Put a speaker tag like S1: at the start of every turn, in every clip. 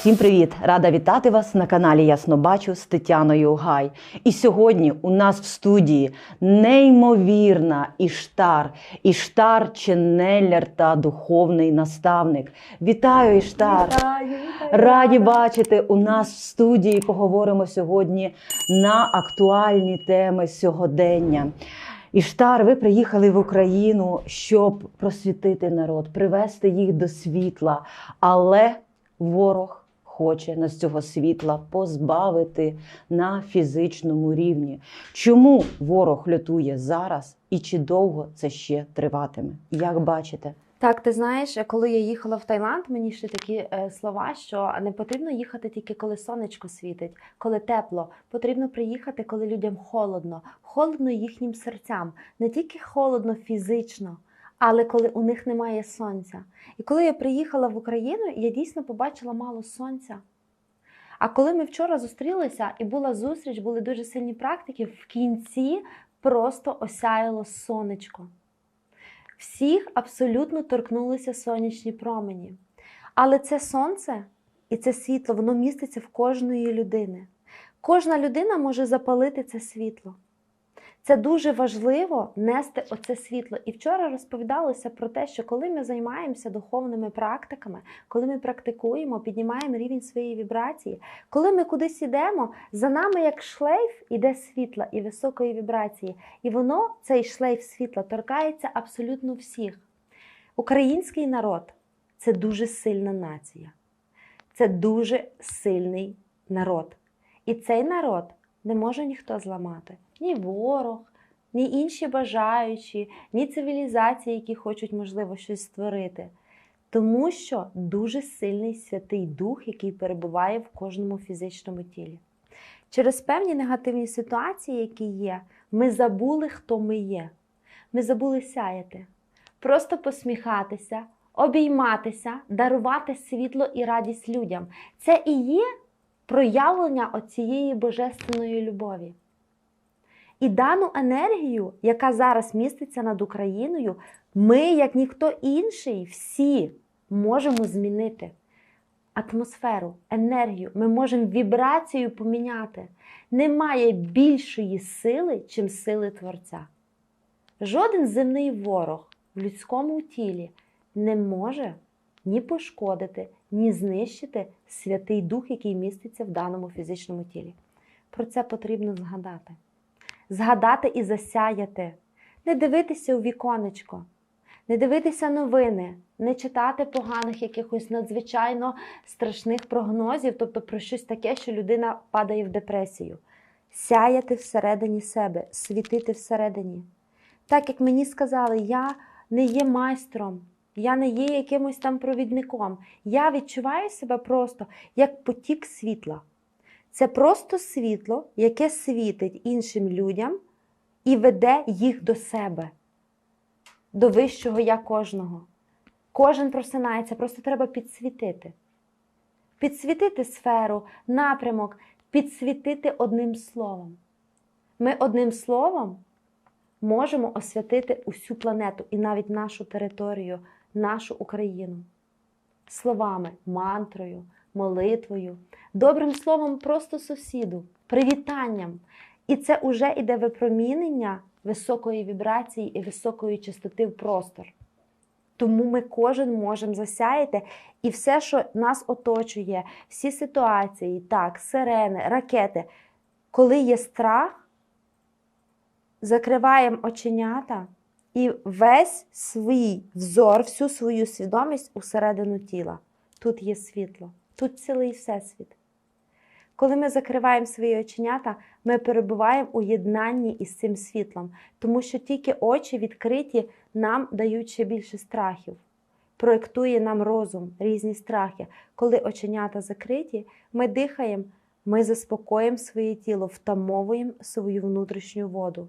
S1: Всім привіт! Рада вітати вас на каналі Ясно Бачу з Тетяною Гай. І сьогодні у нас в студії неймовірна Іштар. Іштар Ченнеллер та духовний наставник. Вітаю, Іштар! Раді бачити у нас в студії. Поговоримо сьогодні на актуальні теми сьогодення. Іштар, ви приїхали в Україну, щоб просвітити народ, привести їх до світла, але ворог хоче нас цього світла позбавити на фізичному рівні. Чому ворог лютує зараз і чи довго це ще триватиме? Як бачите?
S2: Так, ти знаєш, коли я їхала в Таїланд, мені йшли такі е, слова, що не потрібно їхати тільки коли сонечко світить, коли тепло. Потрібно приїхати, коли людям холодно, холодно їхнім серцям, не тільки холодно фізично, але коли у них немає сонця. І коли я приїхала в Україну, я дійсно побачила мало сонця. А коли ми вчора зустрілися і була зустріч, були дуже сильні практики, в кінці просто осяяло сонечко. Всіх абсолютно торкнулися сонячні промені. Але це сонце і це світло, воно міститься в кожної людини. Кожна людина може запалити це світло. Це дуже важливо нести оце світло. І вчора розповідалося про те, що коли ми займаємося духовними практиками, коли ми практикуємо, піднімаємо рівень своєї вібрації, коли ми кудись йдемо, за нами як шлейф іде світла і високої вібрації. І воно, цей шлейф світла, торкається абсолютно всіх. Український народ це дуже сильна нація, це дуже сильний народ. І цей народ не може ніхто зламати. Ні ворог, ні інші бажаючі, ні цивілізації, які хочуть, можливо, щось створити. Тому що дуже сильний Святий Дух, який перебуває в кожному фізичному тілі. Через певні негативні ситуації, які є, ми забули, хто ми є. Ми забули сяяти, просто посміхатися, обійматися, дарувати світло і радість людям. Це і є проявлення оцієї божественної любові. І дану енергію, яка зараз міститься над Україною, ми, як ніхто інший, всі можемо змінити атмосферу, енергію. Ми можемо вібрацію поміняти. Немає більшої сили, чим сили Творця. Жоден земний ворог в людському тілі не може ні пошкодити, ні знищити Святий Дух, який міститься в даному фізичному тілі. Про це потрібно згадати. Згадати і засяяти, не дивитися у віконечко, не дивитися новини, не читати поганих якихось надзвичайно страшних прогнозів, тобто про щось таке, що людина падає в депресію. Сяяти всередині себе, світити всередині. Так як мені сказали, я не є майстром, я не є якимось там провідником. Я відчуваю себе просто як потік світла. Це просто світло, яке світить іншим людям і веде їх до себе, до вищого я кожного. Кожен просинається, просто треба підсвітити. Підсвітити сферу, напрямок, підсвітити одним словом. Ми одним словом можемо освятити усю планету і навіть нашу територію, нашу Україну. Словами, мантрою, молитвою, добрим словом просто сусіду, привітанням. І це вже йде випромінення високої вібрації і високої частоти в простор. Тому ми кожен можемо засяяти, і все, що нас оточує, всі ситуації, так, сирени, ракети, коли є страх, закриваємо оченята і весь свій взор, всю свою свідомість усередину тіла. Тут є світло, тут цілий всесвіт. Коли ми закриваємо свої оченята, ми перебуваємо у єднанні із цим світлом, тому що тільки очі відкриті нам дають ще більше страхів. Проєктує нам розум різні страхи. Коли оченята закриті, ми дихаємо, ми заспокоїмо своє тіло, втамовуємо свою внутрішню воду.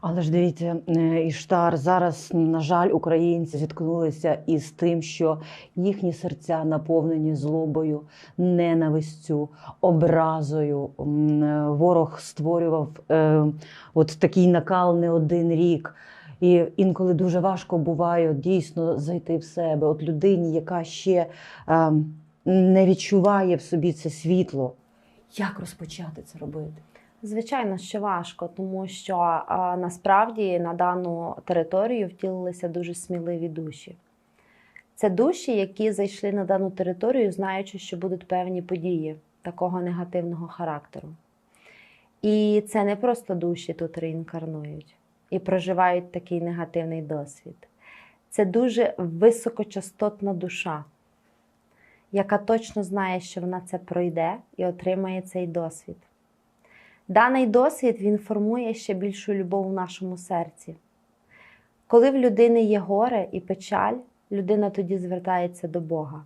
S1: Але ж дивіться, е, Іштар зараз, на жаль, українці зіткнулися із тим, що їхні серця наповнені злобою, ненавистю, образою. Е, Ворог створював е, от такий накал не один рік. І інколи дуже важко буває дійсно зайти в себе. От людині, яка ще е, не відчуває в собі це світло. Як розпочати це робити?
S2: Звичайно, що важко, тому що а, насправді на дану територію втілилися дуже сміливі душі. Це душі, які зайшли на дану територію, знаючи, що будуть певні події такого негативного характеру. І це не просто душі тут реінкарнують і проживають такий негативний досвід. Це дуже високочастотна душа, яка точно знає, що вона це пройде і отримає цей досвід. Даний досвід він формує ще більшу любов в нашому серці. Коли в людини є горе і печаль, людина тоді звертається до Бога.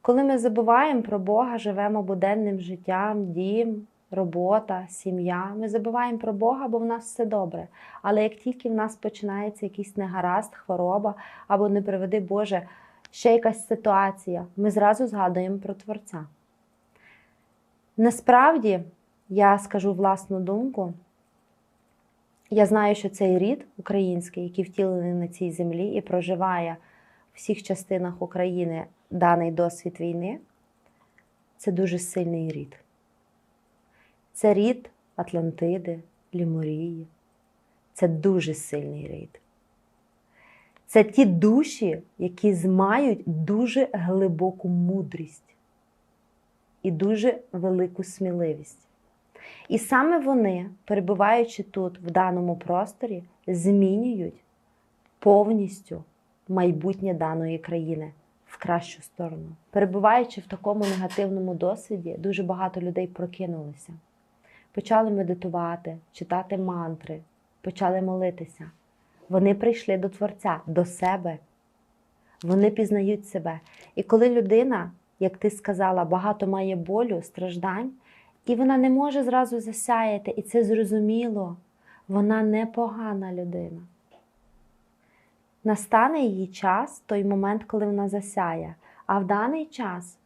S2: Коли ми забуваємо про Бога, живемо буденним життям, дім, робота, сім'я, ми забуваємо про Бога, бо в нас все добре. Але як тільки в нас починається якийсь негаразд, хвороба або не приведи Боже, ще якась ситуація, ми зразу згадуємо про Творця. Насправді, я скажу власну думку. Я знаю, що цей рід український, який втілений на цій землі і проживає в всіх частинах України даний досвід війни, це дуже сильний рід. Це рід Атлантиди, Лімурії. Це дуже сильний рід. Це ті душі, які мають дуже глибоку мудрість і дуже велику сміливість. І саме вони, перебуваючи тут, в даному просторі, змінюють повністю майбутнє даної країни в кращу сторону. Перебуваючи в такому негативному досвіді, дуже багато людей прокинулися, почали медитувати, читати мантри, почали молитися. Вони прийшли до Творця, до себе. Вони пізнають себе. І коли людина, як ти сказала, багато має болю, страждань, і вона не може зразу засяяти, і це зрозуміло. Вона не погана людина. Настане її час, той момент, коли вона засяє. А в даний час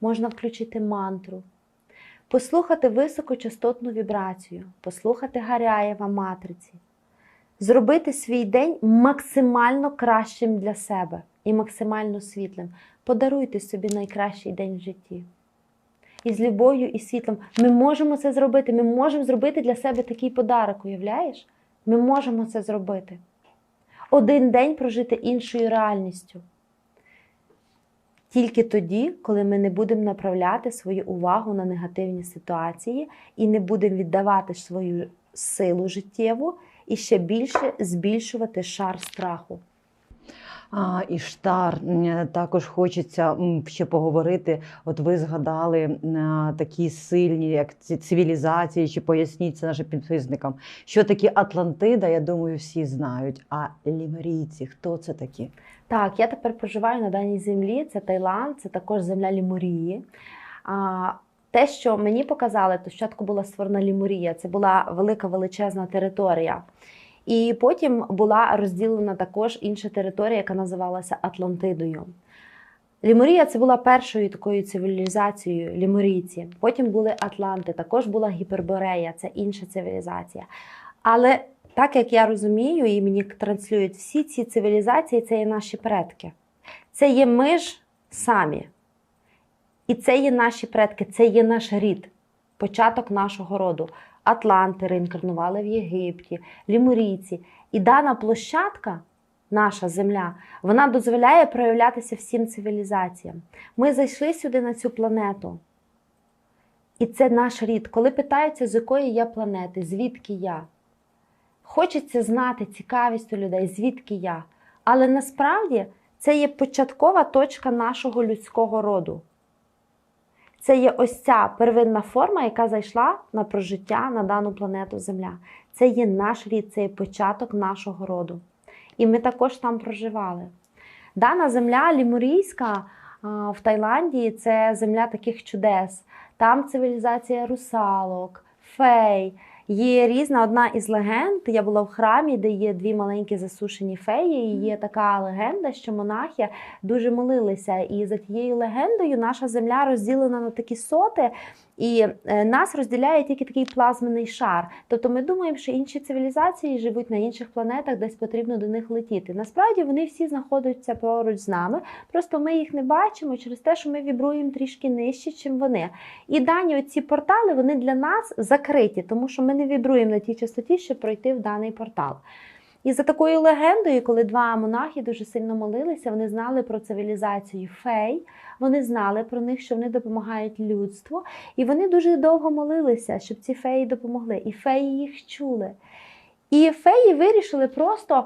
S2: можна включити мантру, послухати високочастотну вібрацію, послухати Гаряєва матриці, зробити свій день максимально кращим для себе і максимально світлим. Подаруйте собі найкращий день в житті і з любов'ю, і світлом. Ми можемо це зробити. Ми можемо зробити для себе такий подарок, уявляєш? Ми можемо це зробити. Один день прожити іншою реальністю. Тільки тоді, коли ми не будемо направляти свою увагу на негативні ситуації і не будемо віддавати свою силу життєву і ще більше збільшувати шар страху.
S1: Іштар, також хочеться ще поговорити. От ви згадали такі сильні, як ці цивілізації, чи поясніть це нашим підписникам, що таке Атлантида, я думаю, всі знають. А лімерійці, хто це такі?
S2: Так, я тепер проживаю на даній землі. Це Таїланд, це також земля Лімурії. Те, що мені показали, то спочатку була створена Лімурія, це була велика величезна територія. І потім була розділена також інша територія, яка називалася Атлантидою. Лімурія це була першою такою цивілізацією лімурійці. Потім були Атланти, також була Гіперборея, це інша цивілізація. Але так як я розумію, і мені транслюють всі ці цивілізації, це є наші предки. Це є ми ж самі. І це є наші предки, це є наш рід, початок нашого роду. Атланти реінкарнували в Єгипті, лімурійці. І дана площадка, наша земля, вона дозволяє проявлятися всім цивілізаціям. Ми зайшли сюди на цю планету. І це наш рід. Коли питаються, з якої я планети, звідки я? Хочеться знати цікавість у людей, звідки я. Але насправді це є початкова точка нашого людського роду. Це є ось ця первинна форма, яка зайшла на прожиття на дану планету Земля. Це є наш рід, це є початок нашого роду. І ми також там проживали. Дана земля лімурійська в Таїланді це земля таких чудес. Там цивілізація русалок, фей. Є різна одна із легенд. Я була в храмі, де є дві маленькі засушені феї. І є така легенда, що монахи дуже молилися. І за тією легендою наша земля розділена на такі соти, і е, нас розділяє тільки такий плазменний шар. Тобто ми думаємо, що інші цивілізації живуть на інших планетах, десь потрібно до них летіти. Насправді вони всі знаходяться поруч з нами. Просто ми їх не бачимо через те, що ми вібруємо трішки нижче, чим вони. І дані оці портали вони для нас закриті, тому що ми не вібруємо на тій частоті, щоб пройти в даний портал. І за такою легендою, коли два монахи дуже сильно молилися, вони знали про цивілізацію фей, вони знали про них, що вони допомагають людству, і вони дуже довго молилися, щоб ці феї допомогли. І феї їх чули. І феї вирішили просто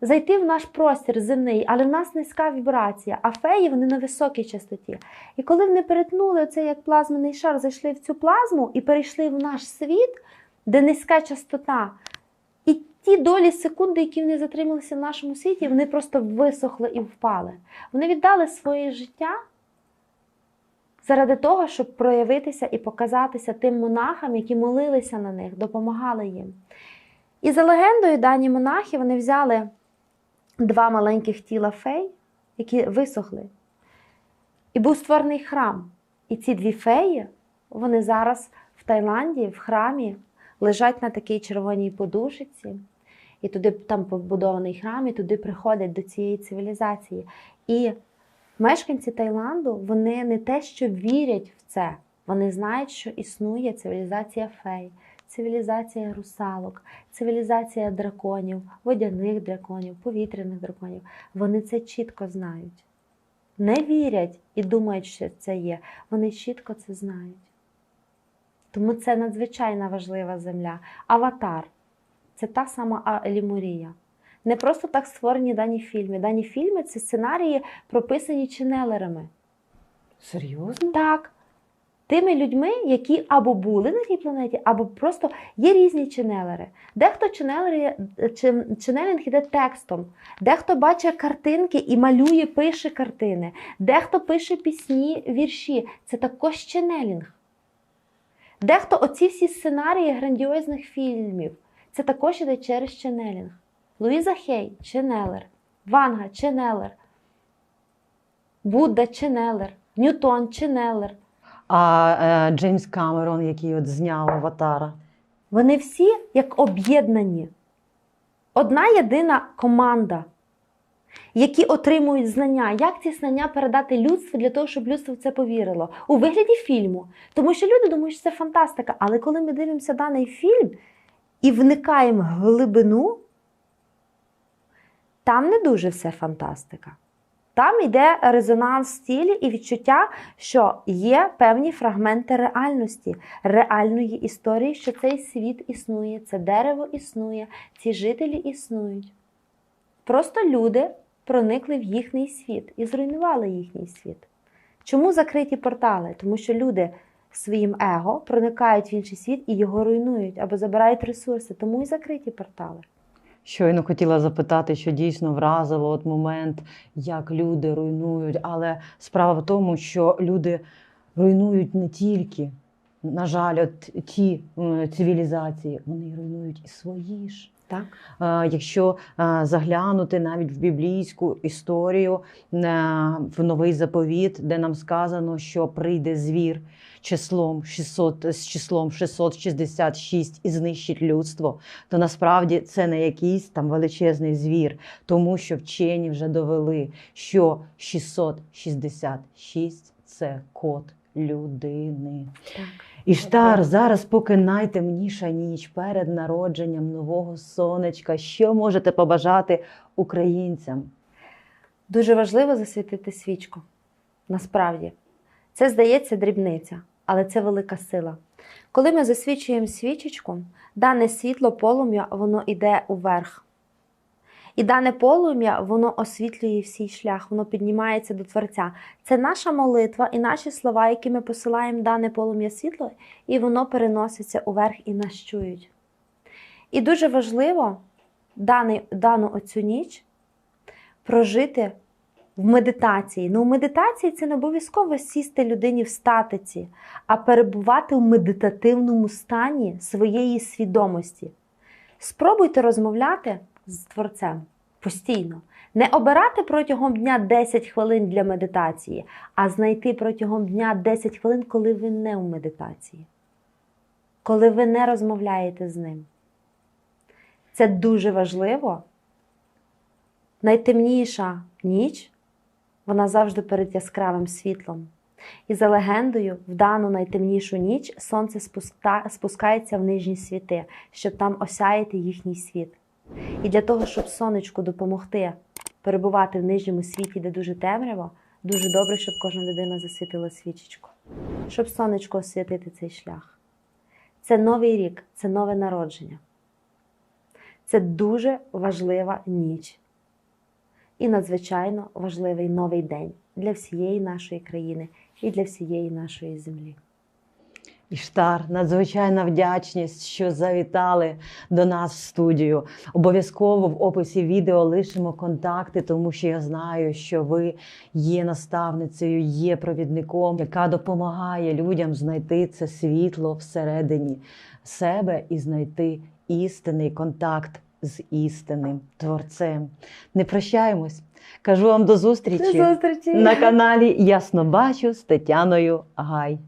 S2: зайти в наш простір земний, але в нас низька вібрація, а феї вони на високій частоті. І коли вони перетнули оцей як плазменний шар, зайшли в цю плазму і перейшли в наш світ, де низька частота, ті долі секунди, які вони затрималися в нашому світі, вони просто висохли і впали. Вони віддали своє життя заради того, щоб проявитися і показатися тим монахам, які молилися на них, допомагали їм. І за легендою, дані монахи вони взяли два маленьких тіла фей, які висохли. І був створений храм. І ці дві феї, вони зараз в Таїланді, в храмі, лежать на такій червоній подушиці. І туди там побудований храм, і туди приходять до цієї цивілізації. І мешканці Таїланду вони не те, що вірять в це, вони знають, що існує цивілізація фей, цивілізація русалок, цивілізація драконів, водяних драконів, повітряних драконів. Вони це чітко знають. Не вірять і думають, що це є. Вони чітко це знають. Тому це надзвичайно важлива земля. Аватар це та сама Лімурія. Не просто так створені дані фільми. Дані фільми це сценарії, прописані ченелерами.
S1: Серйозно?
S2: Так. Тими людьми, які або були на тій планеті, або просто є різні ченелери. Дехто ченелери, чи- ченелінг іде текстом, дехто бачить картинки і малює, пише картини, дехто пише пісні, вірші. Це також ченелінг. Дехто оці всі сценарії грандіозних фільмів. Це також іде через ченелінг. Луїза Хей ченелер, Ванга ченелер, Будда ченелер, Ньютон ченелер.
S1: А е, Джеймс Камерон, який от зняв аватара.
S2: Вони всі як об'єднані. Одна єдина команда, які отримують знання. Як ці знання передати людству для того, щоб людство в це повірило? У вигляді фільму. Тому що люди думають, що це фантастика. Але коли ми дивимося даний фільм і вникаємо в глибину, там не дуже все фантастика. Там йде резонанс в стілі і відчуття, що є певні фрагменти реальності, реальної історії, що цей світ існує, це дерево існує, ці жителі існують. Просто люди проникли в їхній світ і зруйнували їхній світ. Чому закриті портали? Тому що люди своїм его проникають в інший світ і його руйнують або забирають ресурси, тому і закриті портали.
S1: Щойно хотіла запитати, що дійсно вразило от момент, як люди руйнують. Але справа в тому, що люди руйнують не тільки, на жаль, от ті цивілізації, вони руйнують і свої ж.
S2: Так?
S1: Е, Якщо е, заглянути навіть в біблійську історію е, в новий заповіт, де нам сказано, що прийде звір числом 600, з числом 666 і знищить людство, то насправді це не якийсь там величезний звір, тому що вчені вже довели, що 666 – це код людини.
S2: Так.
S1: Іштар зараз поки найтемніша ніч перед народженням нового сонечка. Що можете побажати українцям?
S2: Дуже важливо засвітити свічку. Насправді, це здається дрібниця, але це велика сила. Коли ми засвічуємо свічечку, дане світло полум'я воно йде уверх. І дане полум'я воно освітлює всій шлях, воно піднімається до Творця. Це наша молитва і наші слова, які ми посилаємо дане полум'я світло, і воно переноситься уверх і нас чують. І дуже важливо даний, дану оцю ніч прожити в медитації. Ну, в медитації це не обов'язково сісти людині в статиці, а перебувати в медитативному стані своєї свідомості. Спробуйте розмовляти з творцем постійно. Не обирати протягом дня 10 хвилин для медитації, а знайти протягом дня 10 хвилин, коли ви не в медитації, коли ви не розмовляєте з ним. Це дуже важливо. Найтемніша ніч вона завжди перед яскравим світлом. І за легендою, в дану найтемнішу ніч сонце спуска- спускається в нижні світи, щоб там осяяти їхній світ. І для того, щоб сонечку допомогти перебувати в нижньому світі, де дуже темряво, дуже добре, щоб кожна людина засвітила свічечку, щоб сонечко освітити цей шлях. Це новий рік, це нове народження. Це дуже важлива ніч і надзвичайно важливий новий день для всієї нашої країни і для всієї нашої землі.
S1: Іштар, надзвичайна вдячність, що завітали до нас в студію. Обов'язково в описі відео лишимо контакти, тому що я знаю, що ви є наставницею, є провідником, яка допомагає людям знайти це світло всередині себе і знайти істинний контакт з істинним творцем. Не прощаємось. Кажу вам до зустрічі
S2: До зустрічі!
S1: на каналі Ясно бачу з Тетяною Гай.